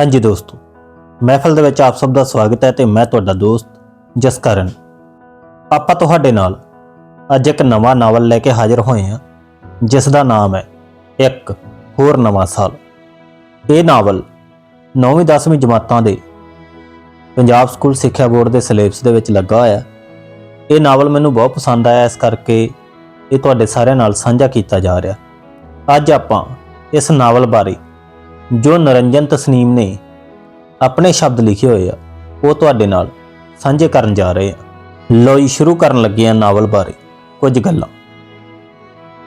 ਹਾਂਜੀ ਦੋਸਤੋ, ਮਹਿਫਲ ਦੇ ਵਿੱਚ ਆਪ ਸਭ ਦਾ ਸਵਾਗਤ ਹੈ ਤੇ ਮੈਂ ਤੁਹਾਡਾ ਦੋਸਤ ਜਸਕਰਨ। ਆਪਾਂ ਤੁਹਾਡੇ ਨਾਲ ਅੱਜ ਇੱਕ ਨਵਾਂ ਨਾਵਲ ਲੈ ਕੇ ਹਾਜ਼ਰ ਹੋਏ ਹਾਂ, ਜਿਸ ਦਾ ਨਾਮ ਹੈ ਇੱਕ ਹੋਰ ਨਵਾਂ ਸਾਲ। ਇਹ ਨਾਵਲ 9ਵੀਂ 10ਵੀਂ ਜਮਾਤਾਂ ਦੇ ਪੰਜਾਬ ਸਕੂਲ ਸਿੱਖਿਆ ਬੋਰਡ ਦੇ ਸਿਲੇਬਸ ਦੇ ਵਿੱਚ ਲੱਗਾ ਹੋਇਆ ਇਹ ਨਾਵਲ ਮੈਨੂੰ ਬਹੁਤ ਪਸੰਦ ਆਇਆ, ਇਸ ਕਰਕੇ ਇਹ ਤੁਹਾਡੇ ਸਾਰਿਆਂ ਨਾਲ ਸਾਂਝਾ ਕੀਤਾ ਜਾ ਰਿਹਾ ਅੱਜ ਆਪਾਂ ਇਸ ਨਾਵਲ ਬਾਰੇ ਜੋ ਨਰੰਜਨ ਤਸਨੀਮ ਨੇ ਆਪਣੇ ਸ਼ਬਦ ਲਿਖੇ ਹੋਏ ਆ, ਉਹ ਤੁਹਾਡੇ ਨਾਲ ਸਾਂਝੇ ਕਰਨ ਜਾ ਰਹੇ ਆ। ਲੋਈ ਸ਼ੁਰੂ ਕਰਨ ਲੱਗੇ ਆ ਨਾਵਲ ਬਾਰੇ ਕੁਝ ਗੱਲਾਂ।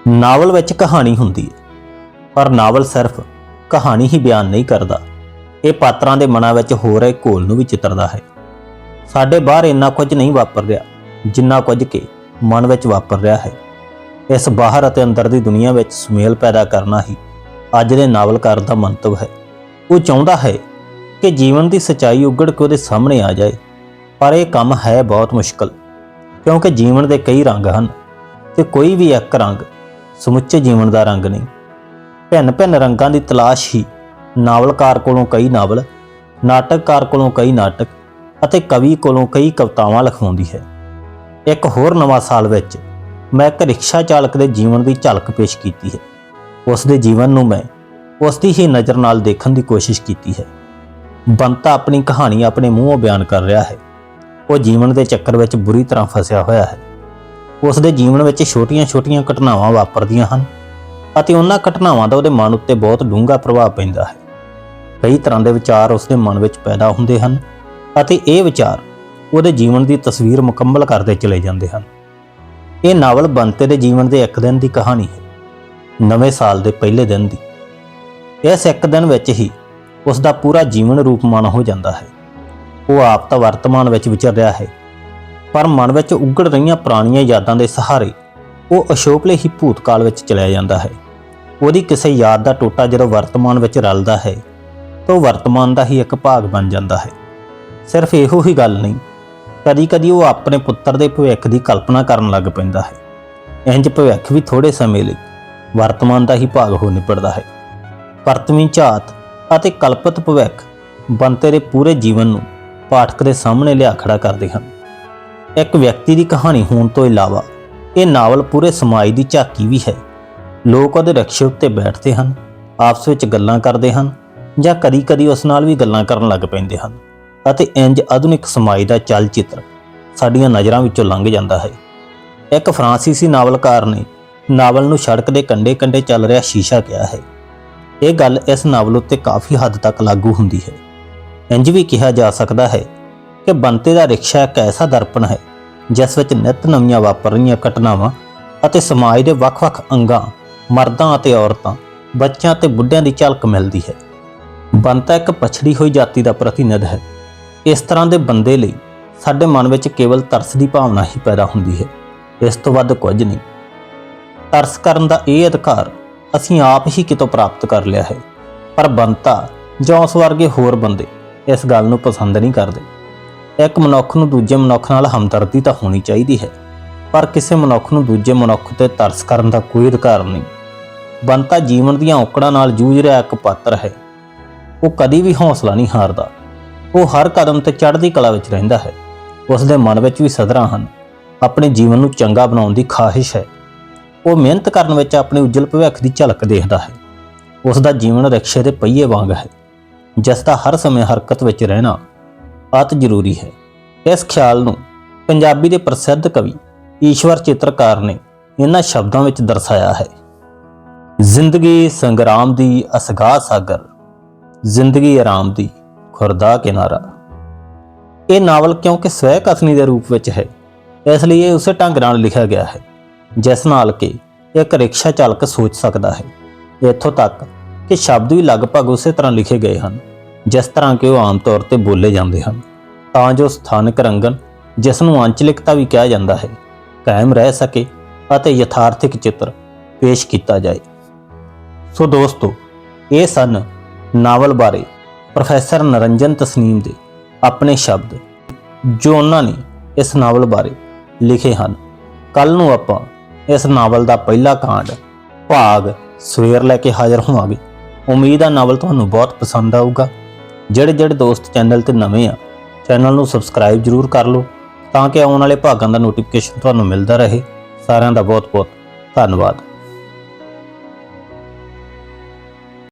ਨਾਵਲ ਵਿੱਚ ਕਹਾਣੀ ਹੁੰਦੀ ਹੈ, ਪਰ ਨਾਵਲ ਸਿਰਫ ਕਹਾਣੀ ਹੀ ਬਿਆਨ ਨਹੀਂ ਕਰਦਾ। ਇਹ ਪਾਤਰਾਂ ਦੇ ਮਨਾਂ ਵਿੱਚ ਹੋ ਰਹੇ ਘੋਲ ਨੂੰ ਵੀ ਚਿੱਤਰਦਾ ਹੈ। ਸਾਡੇ ਬਾਹਰ ਇੰਨਾ ਕੁਝ ਨਹੀਂ ਵਾਪਰ ਰਿਹਾ, ਜਿੰਨਾ ਕੁਝ ਕਿ ਮਨ ਵਿੱਚ ਵਾਪਰ ਰਿਹਾ ਹੈ। ਇਸ ਬਾਹਰ ਅਤੇ ਅੰਦਰ ਦੀ ਦੁਨੀਆ ਵਿੱਚ ਸੁਮੇਲ ਪੈਦਾ ਕਰਨਾ ਹੀ ਅੱਜ ਦੇ ਨਾਵਲਕਾਰ ਦਾ ਮੰਤਵ ਹੈ। ਉਹ ਚਾਹੁੰਦਾ ਹੈ ਕਿ ਜੀਵਨ ਦੀ ਸਚਾਈ ਉਗੜ ਕੇ ਉਹਦੇ ਸਾਹਮਣੇ ਆ ਜਾਏ। ਪਰ ਇਹ ਕੰਮ ਹੈ ਬਹੁਤ ਮੁਸ਼ਕਲ, ਕਿਉਂਕਿ ਜੀਵਨ ਦੇ ਕਈ ਰੰਗ ਹਨ ਤੇ ਕੋਈ ਵੀ ਇੱਕ ਰੰਗ ਸਮੁੱਚੇ ਜੀਵਨ ਦਾ ਰੰਗ ਨਹੀਂ। ਭਿੰਨ-ਭਿੰਨ ਰੰਗਾਂ ਦੀ ਤਲਾਸ਼ ਹੀ ਨਾਵਲਕਾਰ ਕੋਲੋਂ ਕਈ ਨਾਵਲ, ਨਾਟਕਕਾਰ ਕੋਲੋਂ ਕਈ ਨਾਟਕ ਅਤੇ ਕਵੀ ਕੋਲੋਂ ਕਈ ਕਵਿਤਾਵਾਂ ਲਿਖਵਾਉਂਦੀ ਹੈ। ਇੱਕ ਹੋਰ ਨਵਾਂ ਸਾਲ ਵਿੱਚ ਮੈਂ ਇੱਕ ਰਿਕਸ਼ਾ ਚਾਲਕ ਦੇ ਜੀਵਨ ਦੀ ਝਲਕ ਪੇਸ਼ ਕੀਤੀ ਹੈ। ਉਸ ਦੇ ਜੀਵਨ ਨੂੰ ਮੈਂ ਉਸ ਦੀ ਹੀ ਨਜ਼ਰ ਨਾਲ ਦੇਖਣ ਦੀ ਕੋਸ਼ਿਸ਼ ਕੀਤੀ ਹੈ। ਬੰਤਾ ਆਪਣੀ ਕਹਾਣੀ ਆਪਣੇ ਮੂੰਹੋਂ ਬਿਆਨ ਕਰ ਰਿਹਾ ਹੈ। ਉਹ ਜੀਵਨ ਦੇ ਚੱਕਰ ਵਿੱਚ ਬੁਰੀ ਤਰ੍ਹਾਂ ਫਸਿਆ ਹੋਇਆ ਹੈ। ਉਸ ਦੇ ਜੀਵਨ ਵਿੱਚ ਛੋਟੀਆਂ-ਛੋਟੀਆਂ ਘਟਨਾਵਾਂ ਵਾਪਰਦੀਆਂ ਹਨ ਅਤੇ ਉਹਨਾਂ ਘਟਨਾਵਾਂ ਦਾ ਉਹਦੇ ਮਨ ਉੱਤੇ ਬਹੁਤ ਡੂੰਘਾ ਪ੍ਰਭਾਵ ਪੈਂਦਾ ਹੈ। ਕਈ ਤਰ੍ਹਾਂ ਦੇ ਵਿਚਾਰ ਉਸ ਦੇ ਮਨ ਵਿੱਚ ਪੈਦਾ ਹੁੰਦੇ ਹਨ ਅਤੇ ਇਹ ਵਿਚਾਰ ਉਹਦੇ ਜੀਵਨ ਦੀ ਤਸਵੀਰ ਮੁਕੰਮਲ ਕਰਦੇ ਚਲੇ ਜਾਂਦੇ ਹਨ। ਇਹ ਨਾਵਲ ਬੰਤੇ ਦੇ ਜੀਵਨ ਦੇ ਇੱਕ ਦਿਨ ਦੀ ਕਹਾਣੀ ਹੈ। ਨਵੇਂ ਸਾਲ ਦੇ ਪਹਿਲੇ ਦਿਨ ਦੀ। ਇਸ ਇੱਕ ਦਿਨ ਵਿੱਚ ਹੀ ਉਸ ਦਾ ਪੂਰਾ ਜੀਵਨ ਰੂਪਮਾਨ ਹੋ ਜਾਂਦਾ ਹੈ। ਉਹ ਆਪ ਤਾਂ ਵਰਤਮਾਨ ਵਿੱਚ ਵਿਚਰ ਰਿਹਾ ਹੈ, ਪਰ ਮਨ ਵਿੱਚ ਉੱਗੜ ਰਹੀਆਂ ਪੁਰਾਣੀਆਂ ਯਾਦਾਂ ਦੇ ਸਹਾਰੇ ਉਹ ਅਸ਼ੋਕਲੇ ਹੀ ਭੂਤਕਾਲ ਵਿੱਚ ਚਲਿਆ ਜਾਂਦਾ ਹੈ। ਉਹਦੀ ਕਿਸੇ ਯਾਦ ਦਾ ਟੋਟਾ ਜਦੋਂ ਵਰਤਮਾਨ ਵਿੱਚ ਰਲਦਾ ਹੈ, ਤਾਂ ਉਹ ਵਰਤਮਾਨ ਦਾ ਹੀ ਇੱਕ ਭਾਗ ਬਣ ਜਾਂਦਾ ਹੈ। ਸਿਰਫ ਇਹੋ ਹੀ ਗੱਲ ਨਹੀਂ, ਕਦੀ-ਕਦੀ ਉਹ ਆਪਣੇ ਪੁੱਤਰ ਦੇ ਭਵਿੱਖ ਦੀ ਕਲਪਨਾ ਕਰਨ ਲੱਗ ਪੈਂਦਾ ਹੈ। ਇੰਜ ਭਵਿੱਖ ਵੀ ਥੋੜੇ ਸਮੇਂ ਲਈ ਵਰਤਮਾਨ ਦਾ ਹੀ ਭਾਗ ਹੋ ਨਿਪੜਦਾ ਹੈ। ਪਰਤਵੀਂ ਝਾਤ ਅਤੇ ਕਲਪਤ ਭਵਿੱਖ ਬੰਤੇ ਦੇ ਪੂਰੇ ਜੀਵਨ ਨੂੰ ਪਾਠਕ ਦੇ ਸਾਹਮਣੇ ਲਿਆ ਖੜਾ ਕਰਦੇ ਹਨ। ਇੱਕ ਵਿਅਕਤੀ ਦੀ ਕਹਾਣੀ ਹੋਣ ਤੋਂ ਇਲਾਵਾ ਇਹ ਨਾਵਲ ਪੂਰੇ ਸਮਾਜ ਦੀ ਝਾਕੀ ਵੀ ਹੈ। ਲੋਕ ਉਹਦੇ ਰਕਸ਼ੇ ਉੱਤੇ ਬੈਠਦੇ ਹਨ, ਆਪਸ ਵਿੱਚ ਗੱਲਾਂ ਕਰਦੇ ਹਨ ਜਾਂ ਕਦੀ-ਕਦੀ ਉਸ ਨਾਲ ਵੀ ਗੱਲਾਂ ਕਰਨ ਲੱਗ ਪੈਂਦੇ ਹਨ ਅਤੇ ਇੰਜ ਆਧੁਨਿਕ ਸਮਾਜ ਦਾ ਚਲਚਿੱਤਰ ਸਾਡੀਆਂ ਨਜ਼ਰਾਂ ਵਿੱਚੋਂ ਲੰਘ ਜਾਂਦਾ ਹੈ। ਇੱਕ ਫਰਾਂਸੀਸੀ ਨਾਵਲਕਾਰ ਨੇ ਨਾਵਲ ਨੂੰ ਸੜਕ ਦੇ ਕੰਢੇ-ਕੰਢੇ ਚੱਲ ਰਿਹਾ ਸ਼ੀਸ਼ਾ ਕਿਹਾ ਹੈ। ਇਹ ਗੱਲ ਇਸ ਨਾਵਲ ਉੱਤੇ ਕਾਫੀ ਹੱਦ ਤੱਕ ਲਾਗੂ ਹੁੰਦੀ ਹੈ। ਇੰਜ ਵੀ ਕਿਹਾ ਜਾ ਸਕਦਾ ਹੈ ਕਿ ਬੰਤੇ ਦਾ ਰਿਕਸ਼ਾ ਇੱਕ ਐਸਾ ਦਰਪਣ ਹੈ, ਜਿਸ ਵਿੱਚ ਨਿਤ ਨਵੀਆਂ ਵਾਪਰ ਰਹੀਆਂ ਘਟਨਾਵਾਂ ਅਤੇ ਸਮਾਜ ਦੇ ਵੱਖ-ਵੱਖ ਅੰਗਾਂ, ਮਰਦਾਂ ਅਤੇ ਔਰਤਾਂ, ਬੱਚਿਆਂ ਤੇ ਬੁੱਢਿਆਂ ਦੀ ਝਲਕ ਮਿਲਦੀ ਹੈ। ਬੰਤਾ ਇੱਕ ਪਛੜੀ ਹੋਈ ਜਾਤੀ ਦਾ ਪ੍ਰਤੀਨਿਧ ਹੈ। ਇਸ ਤਰ੍ਹਾਂ ਦੇ ਬੰਦੇ ਲਈ ਸਾਡੇ ਮਨ ਵਿੱਚ ਕੇਵਲ ਤਰਸ ਦੀ ਭਾਵਨਾ ਹੀ ਪੈਦਾ ਹੁੰਦੀ ਹੈ। ਇਸ ਤੋਂ ਵੱਧ ਕੁਝ ਨਹੀਂ। ਤਰਸ ਕਰਨ ਦਾ ਇਹ ਅਧਿਕਾਰ ਅਸੀਂ ਆਪ ਹੀ ਕਿਤੋਂ ਪ੍ਰਾਪਤ ਕਰ ਲਿਆ ਹੈ। ਪਰ ਬੰਤਾ ਜਾਂ ਉਸ ਵਰਗੇ ਹੋਰ ਬੰਦੇ ਇਸ ਗੱਲ ਨੂੰ ਪਸੰਦ ਨਹੀਂ ਕਰਦੇ। ਇੱਕ ਮਨੁੱਖ ਨੂੰ ਦੂਜੇ ਮਨੁੱਖ ਨਾਲ ਹਮਦਰਦੀ ਤਾਂ ਹੋਣੀ ਚਾਹੀਦੀ ਹੈ, ਪਰ ਕਿਸੇ ਮਨੁੱਖ ਨੂੰ ਦੂਜੇ ਮਨੁੱਖ ਤੇ ਤਰਸ ਕਰਨ ਦਾ ਕੋਈ ਅਧਿਕਾਰ ਨਹੀਂ। ਬੰਤਾ ਜੀਵਨ ਦੀਆਂ ਔਕੜਾਂ ਨਾਲ ਜੂਝ ਰਿਹਾ ਇੱਕ ਪਾਤਰ ਹੈ। ਉਹ ਕਦੀ ਵੀ ਹੌਸਲਾ ਨਹੀਂ ਹਾਰਦਾ। ਉਹ ਹਰ ਕਦਮ ਤੇ ਚੜ੍ਹਦੀ ਕਲਾ ਵਿੱਚ ਰਹਿੰਦਾ ਹੈ। ਉਸ ਦੇ ਮਨ ਵਿੱਚ ਵੀ ਸਦਰਾਂ ਹਨ। ਆਪਣੇ ਜੀਵਨ ਨੂੰ ਚੰਗਾ ਬਣਾਉਣ ਦੀ ਖਾਹਿਸ਼ ਹੈ। ਉਹ ਮਿਹਨਤ ਕਰਨ ਵਿੱਚ ਆਪਣੇ ਉਜਲ ਭਵਿੱਖ ਦੀ ਝਲਕ ਦੇਖਦਾ ਹੈ। ਉਸ ਦਾ ਜੀਵਨ ਰਿਕਸ਼ੇ ਦੇ ਪਹੀਏ ਵਾਂਗ ਹੈ, ਜਿਸ ਦਾ ਹਰ ਸਮੇਂ ਹਰਕਤ ਵਿੱਚ ਰਹਿਣਾ ਅਤ ਜ਼ਰੂਰੀ ਹੈ। ਇਸ ਖਿਆਲ ਨੂੰ ਪੰਜਾਬੀ ਦੇ ਪ੍ਰਸਿੱਧ ਕਵੀ ਈਸ਼ਵਰ ਚਿੱਤਰਕਾਰ ਨੇ ਇਹਨਾਂ ਸ਼ਬਦਾਂ ਵਿੱਚ ਦਰਸਾਇਆ ਹੈ। ਜ਼ਿੰਦਗੀ ਸੰਗਰਾਮ ਦੀ ਅਸਗਾਹ ਸਾਗਰ, ਜ਼ਿੰਦਗੀ ਆਰਾਮ ਦੀ ਖੁਰਦਾ ਕਿਨਾਰਾ। ਇਹ ਨਾਵਲ ਕਿਉਂਕਿ ਸਵੈ ਕਥਨੀ ਦੇ ਰੂਪ ਵਿੱਚ ਹੈ, ਇਸ ਲਈ ਇਹ ਉਸੇ ਢੰਗ ਨਾਲ ਲਿਖਿਆ ਗਿਆ ਹੈ। ਜਿਸ ਨਾਲ ਕਿ ਇੱਕ ਰਿਕਸ਼ਾ ਚਾਲਕ ਸੋਚ ਸਕਦਾ ਹੈ। ਇੱਥੋਂ ਤੱਕ ਕਿ ਸ਼ਬਦ ਵੀ ਲਗਭਗ ਉਸੇ ਤਰ੍ਹਾਂ ਲਿਖੇ ਗਏ ਹਨ, ਜਿਸ ਤਰ੍ਹਾਂ ਕਿ ਉਹ ਆਮ ਤੌਰ ਤੇ ਬੋਲੇ ਜਾਂਦੇ ਹਨ। ਤਾਂ ਜੋ ਸਥਾਨਕ ਰੰਗਨ, ਜਿਸ ਨੂੰ ਅੰਚਲਿਕਤਾ ਵੀ ਕਿਹਾ ਜਾਂਦਾ ਹੈ, ਕਾਇਮ ਰਹਿ ਸਕੇ ਅਤੇ ਯਥਾਰਥਿਕ ਚਿੱਤਰ ਪੇਸ਼ ਕੀਤਾ ਜਾਏ। ਸੋ ਦੋਸਤੋ, ਇਹ ਸਨ ਨਾਵਲ ਬਾਰੇ ਪ੍ਰੋਫੈਸਰ ਨਰੰਜਨ ਤਸਨੀਮ ਦੇ ਆਪਣੇ ਸ਼ਬਦ, ਜੋ ਉਹਨਾਂ ਨੇ ਇਸ ਨਾਵਲ ਬਾਰੇ ਲਿਖੇ ਹਨ। ਕੱਲ ਨੂੰ ਆਪਾਂ ਇਸ ਨਾਵਲ ਦਾ ਪਹਿਲਾ ਕਾਂਡ ਭਾਗ ਸਵੇਰ ਲੈ ਕੇ ਹਾਜ਼ਰ ਹੋਵਾਂਗੇ ਉਮੀਦ ਆ ਨਾਵਲ ਤੁਹਾਨੂੰ ਬਹੁਤ ਪਸੰਦ ਆਊਗਾ। ਜਿਹੜੇ ਜਿਹੜੇ ਦੋਸਤ ਚੈਨਲ ਤੇ ਨਵੇਂ ਆ, ਚੈਨਲ ਨੂੰ ਸਬਸਕ੍ਰਾਈਬ ਜਰੂਰ ਕਰ ਲਓ ਤਾਂ ਕਿ ਆਉਣ ਵਾਲੇ ਭਾਗਾਂ ਦਾ ਨੋਟੀਫਿਕੇਸ਼ਨ ਤੁਹਾਨੂੰ ਮਿਲਦਾ ਰਹੇ। ਸਾਰਿਆਂ ਦਾ ਬਹੁਤ ਬਹੁਤ ਧੰਨਵਾਦ।